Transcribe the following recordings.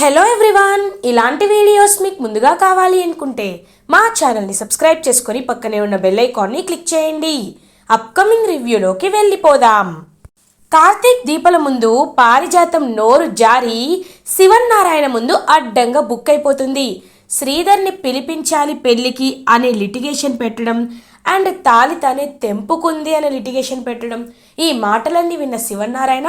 Hello everyone ఇలాంటి videos మీకు ముందుగా కావాలి అనుకుంటే మా ఛానల్ని సబ్స్క్రైబ్ చేసుకొని పక్కనే ఉన్న బెల్ ఐకాన్ని క్లిక్ చేయండి. అప్కమింగ్ రివ్యూలోకి వెళ్ళిపోదాం. కార్తీక్ దీపల ముందు పారిజాతం నోరు జారి శివన్నారాయణ ముందు అడ్డంగా బుక్ అయిపోతుంది. శ్రీధర్ని పిలిపించాలి పెళ్ళికి అనే లిటిగేషన్ పెట్టడం అండ్ తాలి తానే తెంపుకుంది అనే లిటిగేషన్ పెట్టడం. ఈ మాటలన్నీ విన్న శివన్నారాయణ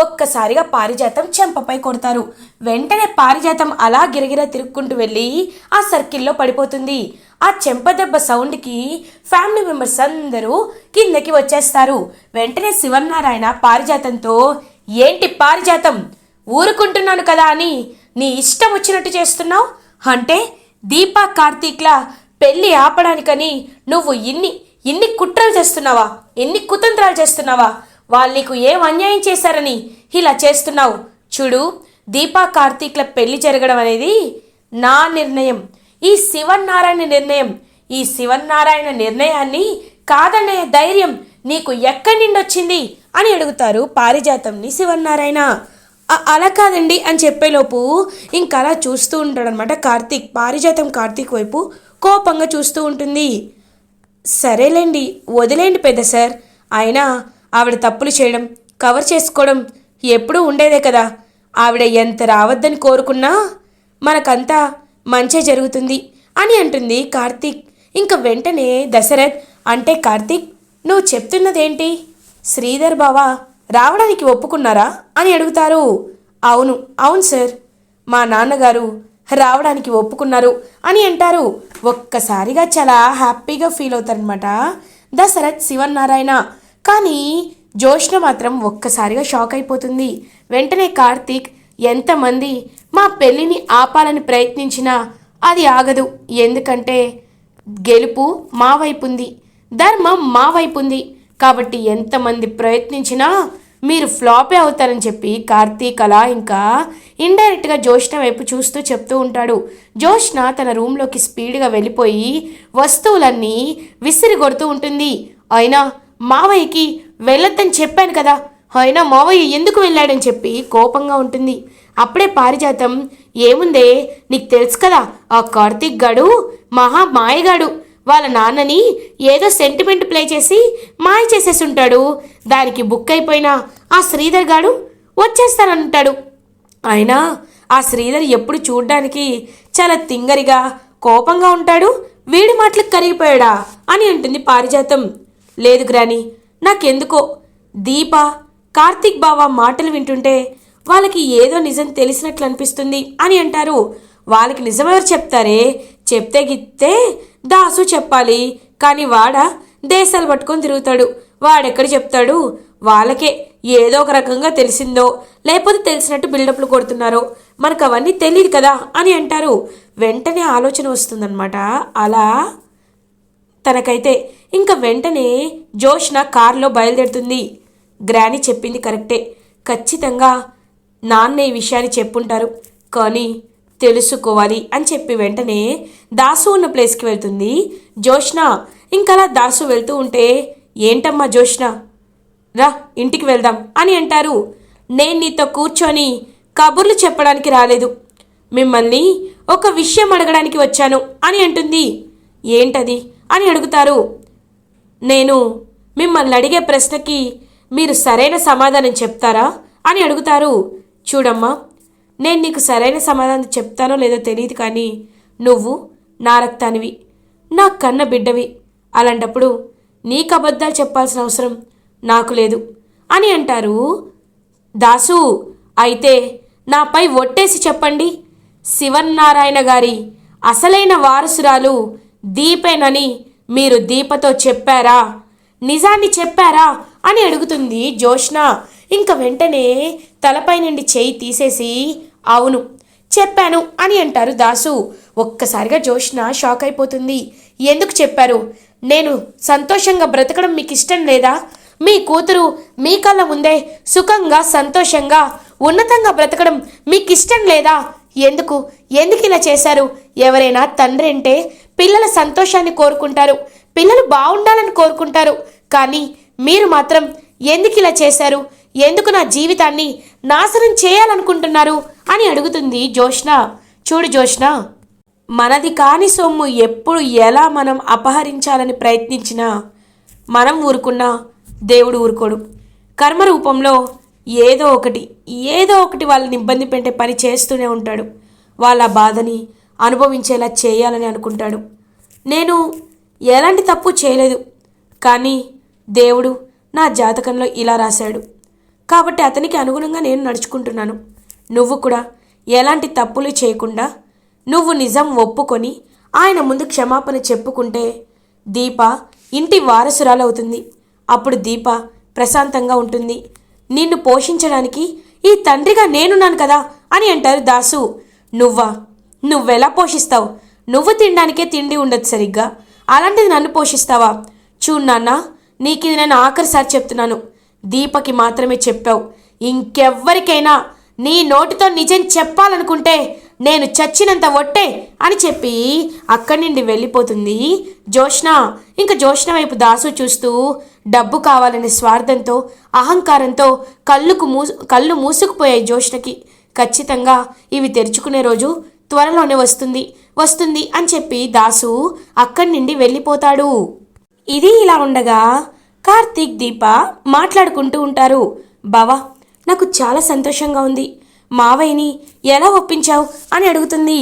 ఒక్కసారిగా పారిజాతం చెంపపై కొడతారు. వెంటనే పారిజాతం అలా గిరగిర తిరుక్కుంటూ వెళ్ళి ఆ సర్కిల్లో పడిపోతుంది. ఆ చెంపదెబ్బ సౌండ్కి ఫ్యామిలీ మెంబర్స్ అందరూ కిందకి వచ్చేస్తారు. వెంటనే శివన్నారాయణ పారిజాతంతో ఏంటి పారిజాతం? ఊరుకుంటున్నాను కదా అని నీ ఇష్టం వచ్చినట్టు చేస్తున్నావు? అంటే దీపా కార్తీక్లా పెళ్ళి ఆపడానికని నువ్వు ఇన్ని ఇన్ని కుట్రలు చేస్తున్నావా? ఎన్ని కుతంత్రాలు చేస్తున్నావా? వాళ్ళు నీకు ఏం అన్యాయం చేశారని ఇలా చేస్తున్నావు. చూడు దీపా కార్తీక్ల పెళ్ళి జరగడం అనేది నా నిర్ణయం. ఈ శివన్నారాయణ నిర్ణయం. ఈ శివన్నారాయణ నిర్ణయాన్ని కాదనే ధైర్యం నీకు ఎక్కడి నుండి వచ్చింది అని అడుగుతారు పారిజాతంని శివన్నారాయణ. అలా కాదండి అని చెప్పేలోపు ఇంకా అలా చూస్తూ ఉంటాడనమాట కార్తీక్. పారిజాతం కార్తీక్ వైపు కోపంగా చూస్తూ ఉంటుంది. సరేలేండి వదిలేండి పెద్ద సార్. అయినా ఆవిడ తప్పులు చేయడం కవర్ చేసుకోవడం ఎప్పుడూ ఉండేదే కదా. ఆవిడ ఎంత రావద్దని కోరుకున్నా మనకంతా మంచే జరుగుతుంది అని అంటుంది కార్తీక్. ఇంక వెంటనే దశరథ్ అంటే కార్తీక్ నువ్వు చెప్తున్నదేంటి? శ్రీధర్ బావా రావడానికి ఒప్పుకున్నారా? అని అడుగుతారు. అవును అవును సార్. మా నాన్నగారు రావడానికి ఒప్పుకున్నారు అని అంటారు. ఒక్కసారిగా చాలా హ్యాపీగా ఫీల్ అవుతారనమాట దశరథ్ శివన్నారాయణ. కానీ జోష్న మాత్రం ఒక్కసారిగా షాక్ అయిపోతుంది. వెంటనే కార్తీక్ ఎంతమంది? మా పెళ్ళిని ఆపాలని ప్రయత్నించినా అది ఆగదు. ఎందుకంటే గెలుపు మా వైపుంది. ధర్మం మా వైపుంది. కాబట్టి ఎంతమంది ప్రయత్నించినా మీరు ఫ్లాపే అవుతారని చెప్పి కార్తీక్ అలా ఇంకా ఇండైరెక్ట్గా జోష్న వైపు చూస్తూ చెప్తూ ఉంటాడు. జోష్న తన రూమ్లోకి స్పీడ్గా వెళ్ళిపోయి వస్తువులన్నీ విసిరి కొడుతూ ఉంటుంది. అయినా మావయ్యకి వెళ్ళొద్దని చెప్పాను కదా. అయినా మావయ్య ఎందుకు వెళ్ళాడని చెప్పి కోపంగా ఉంటుంది. అప్పుడే పారిజాతం ఏముందే నీకు తెలుసు కదా ఆ కార్తీక్ గాడు మహా మాయగాడు. వాళ్ళ నాన్నని ఏదో సెంటిమెంట్ ప్లే చేసి మాయ చేసేసి ఉంటాడు దానికి బుక్ అయిపోయిన ఆ శ్రీధర్ గాడు వచ్చేస్తానంటాడు. అయినా ఆ శ్రీధర్ ఎప్పుడు చూడ్డానికి చాలా తింగరిగా కోపంగా ఉంటాడు. వీడి మాటలకు కరిగిపోయాడా? అని అంటుంది పారిజాతం. లేదు గ్రాని నాకెందుకో? దీప కార్తీక్ బావ మాటలు వింటుంటే వాళ్ళకి ఏదో నిజం తెలిసినట్లు అనిపిస్తుంది అని అంటారు. వాళ్ళకి నిజమెవరు చెప్తారే? చెప్తే గిత్తే దాసు చెప్పాలి. కానీ వాడ దేశాలు పట్టుకొని తిరుగుతాడు. వాడెక్కడ చెప్తాడు? వాళ్ళకే ఏదో ఒక రకంగా తెలిసిందో లేకపోతే తెలిసినట్టు బిల్డప్లు కొడుతున్నారో మనకు అవన్నీ తెలియదు కదా అని అంటారు. వెంటనే ఆలోచన వస్తుందన్నమాట. అలా తనకైతే ఇంకా వెంటనే జోష్న కారులో బయలుదేరుతుంది. గ్రాని చెప్పింది కరెక్టే. ఖచ్చితంగా నాన్న ఈ విషయాన్ని చెప్పుంటారు. కానీ తెలుసుకోవాలి అని చెప్పి వెంటనే దాసు ఉన్న ప్లేస్కి వెళ్తుంది. జోష్న ఇంకలా దాసు వెళ్తూ ఉంటే ఏంటమ్మా జోష్న? రా ఇంటికి వెళ్దాం అని అంటారు. నేను నీతో కూర్చొని కబుర్లు చెప్పడానికి రాలేదు. మిమ్మల్ని ఒక విషయం అడగడానికి వచ్చాను అని అంటుంది. ఏంటది? అని అడుగుతారు. నేను మిమ్మల్ని అడిగే ప్రశ్నకి మీరు సరైన సమాధానం చెప్తారా అని అడుగుతారు. చూడమ్మా నేను నీకు సరైన సమాధానం చెప్తానో లేదో తెలియదు కానీ నువ్వు నా రక్తానివి నా కన్న బిడ్డవి. అలాంటప్పుడు నీకు అబద్ధాలు చెప్పాల్సిన అవసరం నాకు లేదు అని అంటారు. దాసు అయితే నాపై ఒట్టేసి చెప్పండి. శివన్నారాయణ గారి అసలైన వారసురాలు దీపేనని మీరు దీపతో చెప్పారా? నిజాన్ని చెప్పారా? అని అడుగుతుంది జోష్న ఇంక వెంటనే తలపై నుండి చేయి తీసేసి అవును చెప్పాను అని అంటారు దాసు. ఒక్కసారిగా జోష్న షాక్ అయిపోతుంది. ఎందుకు చెప్పారు? నేను సంతోషంగా బ్రతకడం మీకు ఇష్టం లేదా? మీ కూతురు మీ కళ్ళ ముందే సుఖంగా సంతోషంగా ఉన్నతంగా బ్రతకడం మీకు ఇష్టం లేదా? ఎందుకు? ఎందుకు ఇలా చేశారు? ఎవరైనా తండ్రి అంటే పిల్లల సంతోషాన్ని కోరుకుంటారు. పిల్లలు బాగుండాలని కోరుకుంటారు. కానీ మీరు మాత్రం ఎందుకు ఇలా చేశారు? ఎందుకు నా జీవితాన్ని నాశనం చేయాలనుకుంటున్నారు? అని అడుగుతుంది జోష్న చూడు జోష్న మనది కాని సొమ్ము ఎప్పుడు ఎలా మనం అపహరించాలని ప్రయత్నించినా మనం ఊరుకున్నా దేవుడు ఊరుకోడు. కర్మ రూపంలో ఏదో ఒకటి ఏదో ఒకటి వాళ్ళని ఇబ్బంది పెట్టే పని చేస్తూనే ఉంటాడు. వాళ్ళ బాధని అనుభవించేలా చేయాలని అనుకుంటాడు. నేను ఎలాంటి తప్పు చేయలేదు. కానీ దేవుడు నా జాతకంలో ఇలా రాశాడు. కాబట్టి అతనికి అనుగుణంగా నేను నడుచుకుంటున్నాను. నువ్వు కూడా ఎలాంటి తప్పులు చేయకుండా నువ్వు నిజం ఒప్పుకొని ఆయన ముందు క్షమాపణ చెప్పుకుంటే దీప ఇంటి వారసురాలవుతుంది అప్పుడు దీప ప్రశాంతంగా ఉంటుంది. నిన్ను పోషించడానికి ఈ తండ్రిగా నేనున్నాను కదా అని అంటారు దాసు. నువ్వా? నువ్వెలా పోషిస్తావు? నువ్వు తినడానికే తిండి ఉండదు సరిగ్గా. అలాంటిది నన్ను పోషిస్తావా? చూడు నాన్న నీకు ఇది నేను ఆఖరిసారి చెప్తున్నాను. దీపకి మాత్రమే చెప్పావు. ఇంకెవ్వరికైనా నీ నోటితో నిజం చెప్పాలనుకుంటే నేను చచ్చినంత ఒట్టే అని చెప్పి అక్కడి నుండి వెళ్ళిపోతుంది జోష్ణ ఇంకా జోష్ణ వైపు దాసు చూస్తూ డబ్బు కావాలనే స్వార్థంతో అహంకారంతో కళ్ళుకు మూ కళ్ళు మూసుకుపోయాయి జోష్ణకి ఖచ్చితంగా ఇవి తెరుచుకునే రోజు త్వరలోనే వస్తుంది. వస్తుంది అని చెప్పి దాసు అక్కడి నుండి వెళ్ళిపోతాడు. ఇది ఇలా ఉండగా కార్తీక్ దీప మాట్లాడుకుంటూ ఉంటారు. బావా నాకు చాలా సంతోషంగా ఉంది. మావయ్యని ఎలా ఒప్పించావు అని అడుగుతుంది.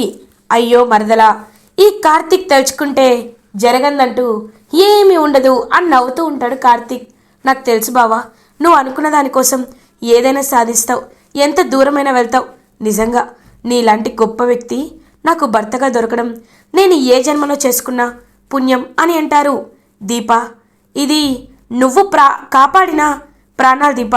అయ్యో మరదలా ఈ కార్తీక్ తలుచుకుంటే జరగందంటూ ఏమీ ఉండదు అని నవ్వుతూ ఉంటాడు కార్తీక్. నాకు తెలుసు బావా నువ్వు అనుకున్న దానికోసం ఏదైనా సాధిస్తావు. ఎంత దూరమైనా వెళ్తావు. నిజంగా నీలాంటి గొప్ప వ్యక్తి నాకు భర్తగా దొరకడం నేను ఏ జన్మలో చేసుకున్నా పుణ్యం అని అంటారు. దీప ఇది నువ్వు ప్రా కాపాడిన ప్రాణాలు దీప.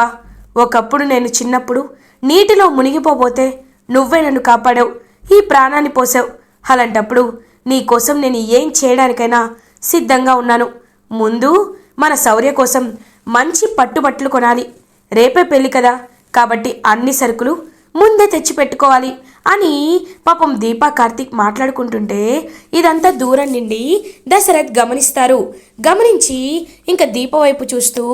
ఒకప్పుడు నేను చిన్నప్పుడు నీటిలో మునిగిపోబోతే నువ్వే నన్ను కాపాడావు. ఈ ప్రాణాన్ని పోసావు. అలాంటప్పుడు నీకోసం నేను ఏం చేయడానికైనా సిద్ధంగా ఉన్నాను. ముందు మన శౌర్య కోసం మంచి పట్టుబట్టలు కొనాలి. రేపే పెళ్ళి కదా. కాబట్టి అన్ని సరుకులు ముందే తెచ్చి పెట్టుకోవాలి అని పాపం దీప కార్తీక్ మాట్లాడుకుంటుంటే ఇదంతా దూరం నుండి దశరథ్ గమనిస్తారు. గమనించి ఇంకా దీప వైపు చూస్తూ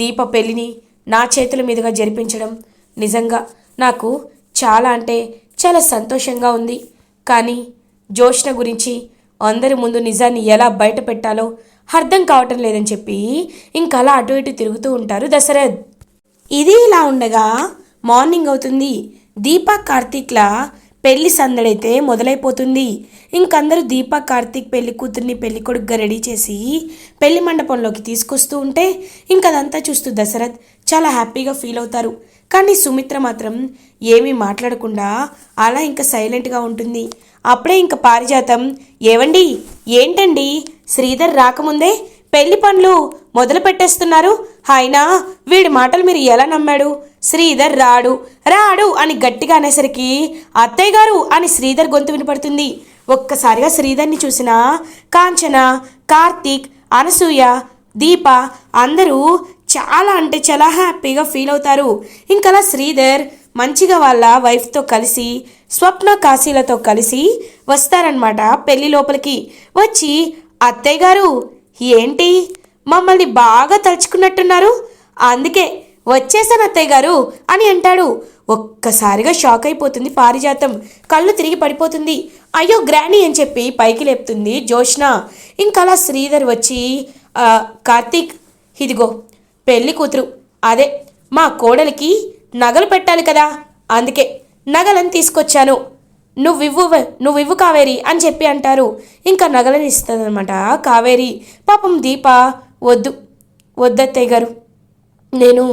దీప పెళ్ళిని నా చేతుల మీదుగా జరిపించడం నిజంగా నాకు చాలా అంటే చాలా సంతోషంగా ఉంది. కానీ జోష్న గురించి అందరి ముందు నిజాన్ని ఎలా బయట పెట్టాలో అర్థం కావటం లేదని చెప్పి ఇంకా అలా అటు ఇటు తిరుగుతూ ఉంటారు దశరథ్. ఇది ఇలా ఉండగా మార్నింగ్ అవుతుంది. దీపా కార్తీక్ల పెళ్ళి సందడైతే మొదలైపోతుంది. ఇంకందరూ దీపా కార్తీక్ పెళ్ళి కూతుర్ని పెళ్ళి కొడుకుగా రెడీ చేసి పెళ్ళి మండపంలోకి తీసుకొస్తూ ఉంటే ఇంకదంతా చూస్తూ దశరథ్ చాలా హ్యాపీగా ఫీల్ అవుతారు. కానీ సుమిత్ర మాత్రం ఏమీ మాట్లాడకుండా అలా ఇంకా సైలెంట్గా ఉంటుంది. అప్పుడే ఇంకా పారిజాతం ఏవండి ఏంటండి? శ్రీధర్ రాకముందే పెళ్ళి పనులు మొదలు పెట్టేస్తున్నారు అయినా వీడి మాటలు మీరు ఎలా నమ్మాడు? శ్రీధర్ రాడు. రాడు అని గట్టిగా అనేసరికి అత్తయ్య గారు అని శ్రీధర్ గొంతు వినపడుతుంది. ఒక్కసారిగా శ్రీధర్ని చూసిన కాంచన కార్తీక్ అనసూయ దీప అందరూ చాలా అంటే చాలా హ్యాపీగా ఫీల్ అవుతారు. ఇంకలా శ్రీధర్ మంచిగా వాళ్ళ వైఫ్తో కలిసి స్వప్న కాశీలతో కలిసి వస్తారనమాట పెళ్ళి లోపలికి. వచ్చి అత్తయ్య గారు ఏంటి? మమ్మల్ని బాగా తలుచుకున్నట్టున్నారు. అందుకే వచ్చేసాను అత్తయ్య గారు అని అంటాడు. ఒక్కసారిగా షాక్ అయిపోతుంది పారిజాతం. కళ్ళు తిరిగి పడిపోతుంది. అయ్యో గ్రానీ అని చెప్పి పైకి లేపుతుంది జోష్న ఇంకలా శ్రీధర్ వచ్చి కార్తీక్ ఇదిగో పెళ్ళి కూతురు. అదే మా కోడలికి నగలు పెట్టాలి కదా. అందుకే నగలను తీసుకొచ్చాను. నువ్వివ్వు నువ్వివ్వు కావేరి అని చెప్పి అంటారు. ఇంకా నగలని ఇస్తుందన్నమాట కావేరి. పాపం దీప వద్దు వద్దత్తయ్య గారు నేను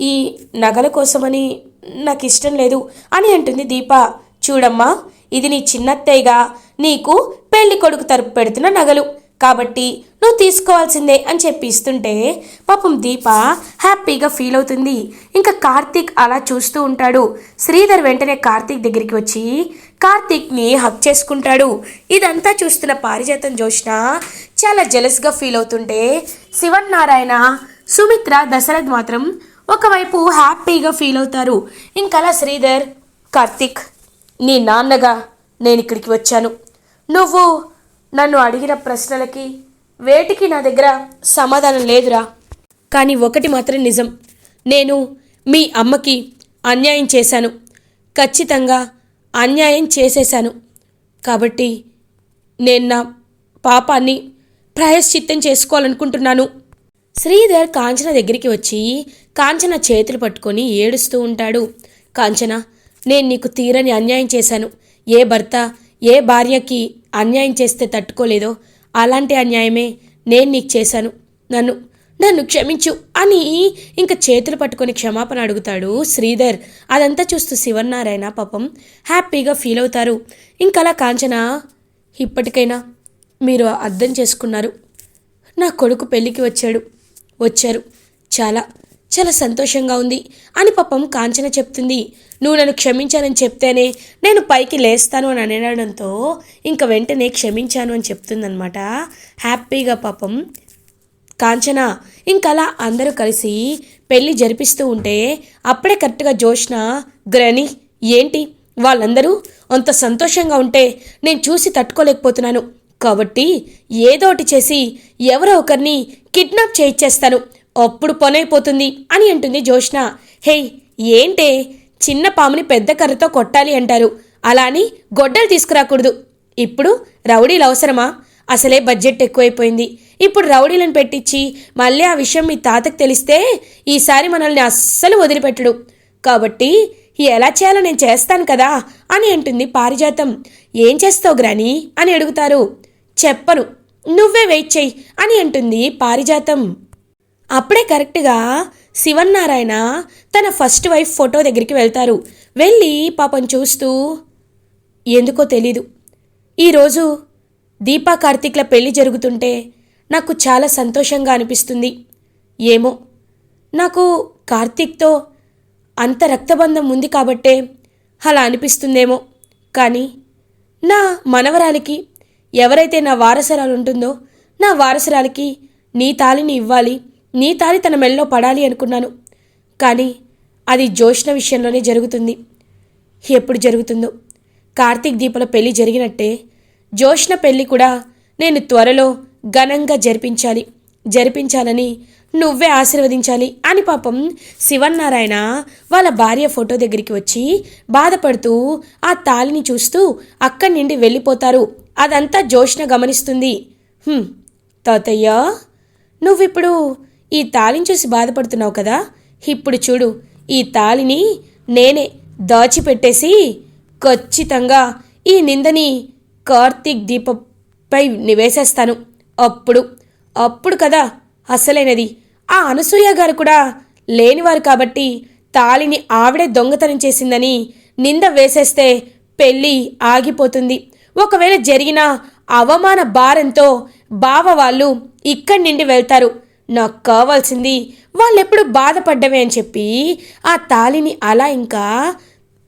ఈ నగల కోసమని నాకు ఇష్టం లేదు అని అంటుంది దీప. చూడమ్మా ఇది నీ చిన్నత్తయ్యగా నీకు పెళ్ళి కొడుకు తరపు పెడుతున్న నగలు. కాబట్టి నువ్వు తీసుకోవాల్సిందే అని చెప్పి ఇస్తుంటే పాపం దీప హ్యాపీగా ఫీల్ అవుతుంది. ఇంకా కార్తీక్ అలా చూస్తూ ఉంటాడు. శ్రీధర్ వెంటనే కార్తీక్ దగ్గరికి వచ్చి కార్తీక్ని హక్ చేసుకుంటాడు. ఇదంతా చూస్తున్న పారిజాతం జోష్న చాలా జెలస్గా ఫీల్ అవుతుంటే శివన్నారాయణ సుమిత్ర దశరథ్ మాత్రం ఒకవైపు హ్యాపీగా ఫీల్ అవుతారు. ఇంకలా శ్రీధర్ కార్తీక్ నీ నాన్నగా నేను ఇక్కడికి వచ్చాను. నువ్వు నన్ను అడిగిన ప్రశ్నలకి వేటికి నా దగ్గర సమాధానం లేదురా. కానీ ఒకటి మాత్రం నిజం. నేను మీ అమ్మకి అన్యాయం చేశాను. ఖచ్చితంగా అన్యాయం చేసేశాను. కాబట్టి నేను నా పాపాన్ని ప్రాయశ్చిత్తం చేసుకోవాలనుకుంటున్నాను. శ్రీధర్ కాంచన దగ్గరికి వచ్చి కాంచన చేతులు పట్టుకొని ఏడుస్తూ ఉంటాడు. కాంచన నేను నీకు తీరని అన్యాయం చేశాను. ఏ భర్త ఏ భార్యకి అన్యాయం చేస్తే తట్టుకోలేదో అలాంటి అన్యాయమే నేను నీకు చేశాను. నన్ను నన్ను క్షమించు అని ఇంకా చేతులు పట్టుకొని క్షమాపణ అడుగుతాడు శ్రీధర్. అదంతా చూస్తూ శివన్నారాయణ పాపం హ్యాపీగా ఫీల్ అవుతారు. ఇంకలా కాంచన ఇప్పటికైనా మీరు అర్థం చేసుకున్నారు. నా కొడుకు పెళ్ళికి వచ్చాడు వచ్చారు. చాలా చాలా సంతోషంగా ఉంది అని పాపం కాంచన చెప్తుంది. నువ్వు నన్ను క్షమించానని చెప్తేనే నేను పైకి లేస్తాను అని అనడంతో ఇంకా వెంటనే క్షమించాను అని చెప్తుందనమాట హ్యాపీగా పాపం కాంచన. ఇంకలా అందరూ కలిసి పెళ్ళి జరిపిస్తూ ఉంటే అప్పుడే కరెక్ట్గా జోష్న గ్రని ఏంటి? వాళ్ళందరూ అంత సంతోషంగా ఉంటే నేను చూసి తట్టుకోలేకపోతున్నాను. కాబట్టి ఏదోటి చేసి ఎవరో ఒకరిని కిడ్నాప్ చేయించేస్తాను అప్పుడు పనైపోతుంది అని అంటుంది జోష్న హే ఏంటే? చిన్న పాముని పెద్ద కర్రతో కొట్టాలి అంటారు. అలా అని గొడ్డలు తీసుకురాకూడదు. ఇప్పుడు రౌడీలు అవసరమా? అసలే బడ్జెట్ ఎక్కువైపోయింది. ఇప్పుడు రౌడీలను పెట్టించి మళ్ళీ ఆ విషయం మీ తాతకు తెలిస్తే ఈసారి మనల్ని అస్సలు వదిలిపెట్టడు. కాబట్టి ఎలా చేయాలో నేను చేస్తాను కదా? అని అంటుంది పారిజాతం. ఏం చేస్తావు గ్రాని? అని అడుగుతారు. చెప్పను. నువ్వే వెయిట్ చెయ్యి అని అంటుంది పారిజాతం. అప్పుడే కరెక్ట్గా శివన్నారాయణ తన ఫస్ట్ వైఫ్ ఫోటో దగ్గరికి వెళ్తారు. వెళ్ళి పాపం చూస్తూ ఎందుకో తెలీదు. ఈరోజు దీపా కార్తీక్ల పెళ్ళి జరుగుతుంటే నాకు చాలా సంతోషంగా అనిపిస్తుంది. ఏమో నాకు కార్తీక్తో అంత రక్తబంధం ఉంది కాబట్టే అలా అనిపిస్తుందేమో. కానీ నా మనవరాలికి ఎవరైతే నా వారసరాలు ఉంటుందో నా వారసరాలకి నీ తాలిని ఇవ్వాలి. నీ తాలి తన మెళ్ళలో పడాలి అనుకున్నాను. కానీ అది జోష్ణ విషయంలోనే జరుగుతుంది. ఎప్పుడు జరుగుతుందో? కార్తీక్ దీపల పెళ్ళి జరిగినట్టే జోష్ణ పెళ్ళి కూడా నేను త్వరలో ఘనంగా జరిపించాలి. జరిపించాలని నువ్వే ఆశీర్వదించాలి అని పాపం శివన్నారాయణ వాళ్ళ భార్య ఫోటో దగ్గరికి వచ్చి బాధపడుతూ ఆ తాలిని చూస్తూ అక్కడి నుండి వెళ్ళిపోతారు. అదంతా జోష్ణ గమనిస్తుంది. తాతయ్య నువ్విప్పుడు ఈ తాళిని చూసి బాధపడుతున్నావు కదా? ఇప్పుడు చూడు ఈ తాళిని నేనే దాచిపెట్టేసి ఖచ్చితంగా ఈ నిందని కార్తీక్ దీపపై నివేసేస్తాను. అప్పుడు అప్పుడు కదా అసలైనది. ఆ అనసూయ గారు కూడా లేనివారు కాబట్టి తాళిని ఆవిడే దొంగతనం చేసిందని నింద వేసేస్తే పెళ్ళి ఆగిపోతుంది. ఒకవేళ జరిగిన అవమాన భారంతో బావ వాళ్ళు ఇక్కడి నుండి వెళ్తారు. నాకు కావాల్సింది వాళ్ళెప్పుడు బాధపడ్డమే అని చెప్పి ఆ తాలిని అలా ఇంకా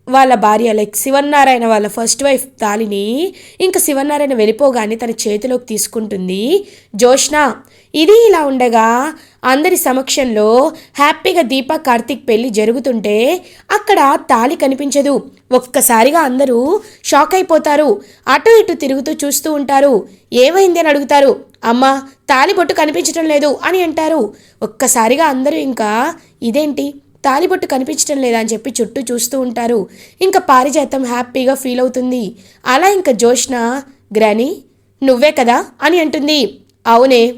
వాళ్ళ భార్య లైక్ శివన్నారాయణ వాళ్ళ ఫస్ట్ వైఫ్ తాలిని ఇంకా శివన్నారాయణ వెళ్ళిపోగానే తన చేతిలోకి తీసుకుంటుంది. జోష్న ఇది ఇలా ఉండగా అందరి సమక్షంలో హ్యాపీగా దీప కార్తిక్ పెళ్ళి జరుగుతుంటే అక్కడ తాలి కనిపించదు. ఒక్కసారిగా అందరూ షాక్ అయిపోతారు. అటు ఇటు తిరుగుతూ చూస్తూ ఉంటారు. ఏమైంది అని అడుగుతారు. అమ్మా తాలిబొట్టు కనిపించడం లేదు అని అంటారు. ఒక్కసారిగా అందరూ ఇంకా ఇదేంటి? తాలిబొట్టు కనిపించడం లేదా? అని చెప్పి చుట్టూ చూస్తూ ఉంటారు. ఇంకా పారిజాతం హ్యాపీగా ఫీల్ అవుతుంది. అలా ఇంకా జోష్న గ్రాని నువ్వే కదా? అని అంటుంది. అవునే.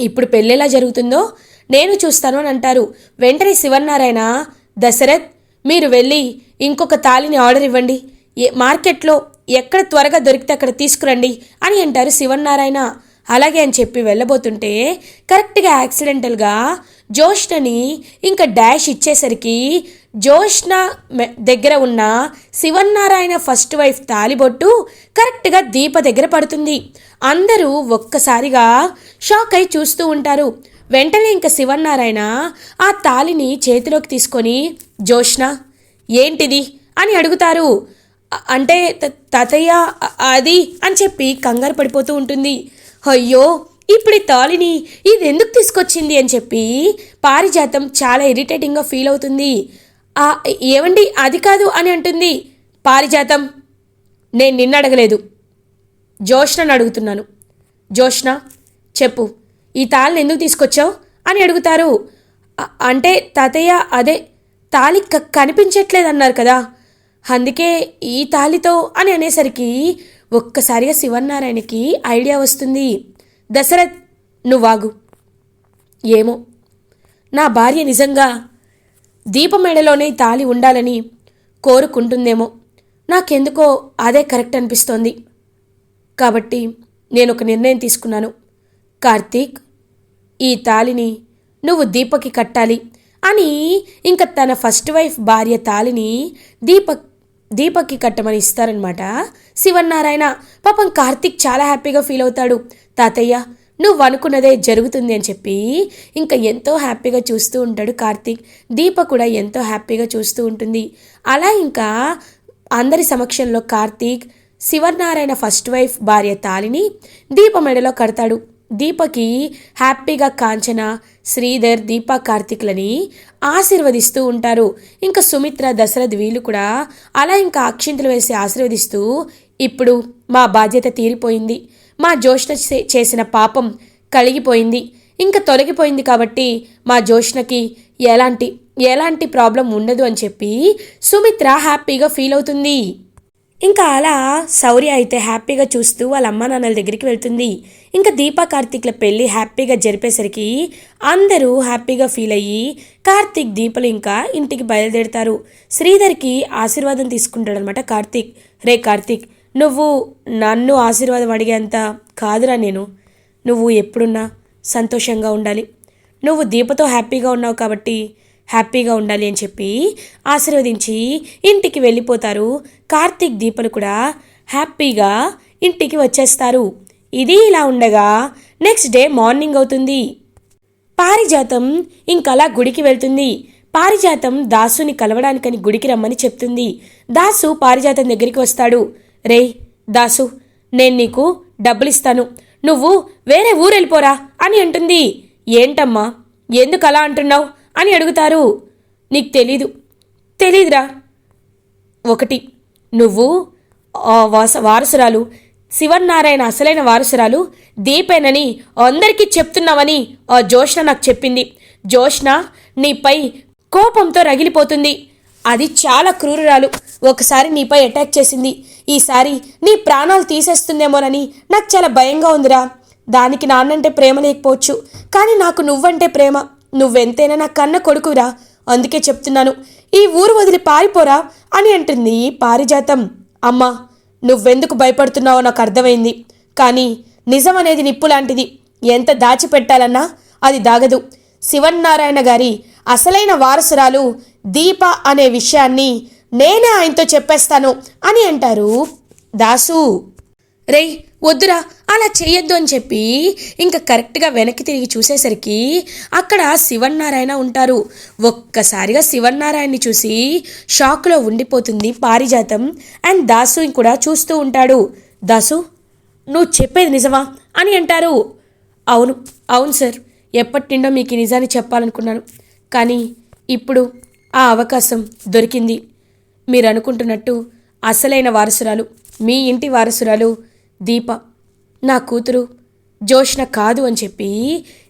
ఇప్పుడు పెళ్ళెలా జరుగుతుందో నేను చూస్తాను అని అంటారు. వెంటనే శివన్నారాయణ దశరథ్ మీరు వెళ్ళి ఇంకొక తాలిని ఆర్డర్ ఇవ్వండి. ఏ మార్కెట్లో ఎక్కడ త్వరగా దొరికితే అక్కడ తీసుకురండి అని అంటారు శివన్నారాయణ. అలాగే అని చెప్పి వెళ్ళబోతుంటే కరెక్ట్గా యాక్సిడెంటల్గా జోష్నని ఇంకా డాష్ ఇచ్చేసరికి జోష్న దగ్గర ఉన్న శివన్నారాయణ ఫస్ట్ వైఫ్ తాలిబొట్టు కరెక్ట్గా దీప దగ్గర పడుతుంది. అందరూ ఒక్కసారిగా షాక్ అయి చూస్తూ ఉంటారు. వెంటనే ఇంకా శివన్నారాయణ ఆ తాలిని చేతిలోకి తీసుకొని జోష్న ఏంటిది? అని అడుగుతారు. అంటే తాతయ్య అది? అని చెప్పి కంగారు పడిపోతూ ఉంటుంది. అయ్యో ఇప్పుడు తాళిని ఇది ఎందుకు తీసుకొచ్చింది అని చెప్పి పారిజాతం చాలా ఇరిటేటింగ్గా ఫీల్ అవుతుంది. ఏమండి అది కాదు అని అంటుంది. పారిజాతం నేను నిన్న అడగలేదు. జోష్నను అడుగుతున్నాను. జోష్న చెప్పు ఈ తాళిని ఎందుకు తీసుకొచ్చావు అని అడుగుతారు. అంటే తాతయ్య అదే తాళి క కనిపించట్లేదు అన్నారు కదా. అందుకే ఈ తాళితో అని అనేసరికి ఒక్కసారిగా శివన్నారాయణకి ఐడియా వస్తుంది. దశరథ్ నువ్వాగు ఏమో. నా భార్య నిజంగా దీపమేడలోనే తాలి తాళి ఉండాలని కోరుకుంటుందేమో. నాకెందుకో అదే కరెక్ట్ అనిపిస్తోంది. కాబట్టి నేను ఒక నిర్ణయం తీసుకున్నాను. కార్తీక్ ఈ తాళిని నువ్వు దీపకి కట్టాలి అని ఇంకా తన ఫస్ట్ వైఫ్ భార్య తాళిని దీపక్ దీపక్కి కట్టమని ఇస్తారనమాట శివన్నారాయణ పాపం కార్తీక్ చాలా హ్యాపీగా ఫీల్ అవుతాడు. తాతయ్య నువ్వు అనుకున్నదే జరుగుతుంది అని చెప్పి ఇంకా ఎంతో హ్యాపీగా చూస్తూ ఉంటాడు కార్తీక్. దీప కూడా ఎంతో హ్యాపీగా చూస్తూ ఉంటుంది. అలా ఇంకా అందరి సమక్షంలో కార్తీక్ శివనారాయణ ఫస్ట్ వైఫ్ భార్య తాలిని దీప మెడలో కడతాడు. దీపకి హ్యాపీగా కాంచన శ్రీధర్ దీపా కార్తిక్లని ఆశీర్వదిస్తూ ఉంటారు. ఇంకా సుమిత్ర దశరథ్ వీళ్ళు కూడా అలా ఇంకా అక్షింతలు వేసి ఆశీర్వదిస్తూ ఇప్పుడు మా బాధ్యత తీరిపోయింది. మా జోష్ణ చే- చేసిన పాపం కలిగిపోయింది ఇంకా తొలగిపోయింది కాబట్టి మా జోష్ణకి ఎలాంటి ఎలాంటి ప్రాబ్లం ఉండదు అని చెప్పి సుమిత్ర హ్యాపీగా ఫీల్ అవుతుంది. ఇంకా అలా శౌర్య అయితే హ్యాపీగా చూస్తూ వాళ్ళ అమ్మ నాన్నల దగ్గరికి వెళ్తుంది. ఇంకా దీపా కార్తిక్ల పెళ్ళి హ్యాపీగా జరిపేసరికి అందరూ హ్యాపీగా ఫీల్ అయ్యి కార్తీక్ దీపలు ఇంకా ఇంటికి బయలుదేరుతారు. శ్రీధర్కి ఆశీర్వాదం తీసుకుంటాడనమాట కార్తీక్. రే కార్తీక్ నువ్వు నన్ను ఆశీర్వాదం అడిగేంత కాదురా నేను. నువ్వు ఎప్పుడున్నా సంతోషంగా ఉండాలి. నువ్వు దీపతో హ్యాపీగా ఉన్నావు కాబట్టి హ్యాపీగా ఉండాలి అని చెప్పి ఆశీర్వదించి ఇంటికి వెళ్ళిపోతారు. కార్తీక్ దీపలు కూడా హ్యాపీగా ఇంటికి వచ్చేస్తారు. ఇది ఇలా ఉండగా నెక్స్ట్ డే మార్నింగ్ అవుతుంది. పారిజాతం ఇంకలా గుడికి వెళ్తుంది. పారిజాతం దాసుని కలవడానికని గుడికి రమ్మని చెప్తుంది. దాసు పారిజాతం దగ్గరికి వస్తాడు. రేయ్ దాసు నేను నీకు డబ్బులిస్తాను. నువ్వు వేరే ఊరు వెళ్ళిపోరా అని అంటుంది. ఏంటమ్మా? ఎందుకు అలా అంటున్నావు? అని అడుగుతారు. నీకు తెలీదు. తెలీదురా. ఒకటి నువ్వు వాస వారసురాలు శివన్నారాయణ అసలైన వారసురాలు దీపేనని అందరికీ చెప్తున్నావని ఆ జోష్ణ నాకు చెప్పింది. జోష్ణ నీపై కోపంతో రగిలిపోతుంది. అది చాలా క్రూరురాలు. ఒకసారి నీపై అటాక్ చేసింది. ఈసారి నీ ప్రాణాలు తీసేస్తుందేమోనని నాకు చాలా భయంగా ఉందిరా. దానికి నాన్నంటే ప్రేమ లేకపోవచ్చు. కానీ నాకు నువ్వంటే ప్రేమ. నువ్వెంతైనా నా కన్న కొడుకురా అందుకే చెప్తున్నాను. ఈ ఊరు వదిలి పారిపోరా అని అంటుంది పారిజాతం. అమ్మా నువ్వెందుకు భయపడుతున్నావో నాకు అర్థమైంది. కానీ నిజం అనేది నిప్పు లాంటిది ఎంత దాచిపెట్టాలన్నా అది దాగదు. శివన్నారాయణ గారి అసలైన వారసురాలు దీప అనే విషయాన్ని నేనే ఆయనతో చెప్పేస్తాను అని అంటారు దాసు. రేయ్ వద్దురా అలా చెయ్యొద్దు అని చెప్పి ఇంకా కరెక్ట్గా వెనక్కి తిరిగి చూసేసరికి అక్కడ శివన్నారాయణ ఉంటారు. ఒక్కసారిగా శివన్నారాయణని చూసి షాక్లో ఉండిపోతుంది పారిజాతం అండ్ దాసు కూడా చూస్తూ ఉంటాడు. దాసు నువ్వు చెప్పేది నిజమా? అని అంటారు. అవును అవును సార్. ఎప్పటి నుండో మీకు ఈ నిజాన్ని చెప్పాలనుకున్నాను. కానీ ఇప్పుడు ఆ అవకాశం దొరికింది. మీరు అనుకుంటున్నట్టు అసలైన వారసురాలు మీ ఇంటి వారసురాలు దీప నా కూతురు జోష్న కాదు అని చెప్పి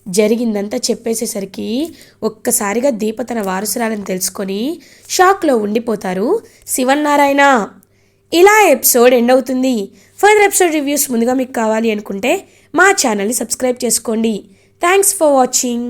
జరిగిందంతా చెప్పేసేసరికి ఒక్కసారిగా దీప తన వారసురాలని తెలుసుకొని షాక్లో ఉండిపోతారు శివన్నారాయణ. ఇలా ఎపిసోడ్ ఎండ్ అవుతుంది. ఫర్దర్ ఎపిసోడ్ రివ్యూస్ ముందుగా మీకు కావాలి అనుకుంటే మా ఛానల్ని సబ్స్క్రైబ్ చేసుకోండి. Thanks for watching.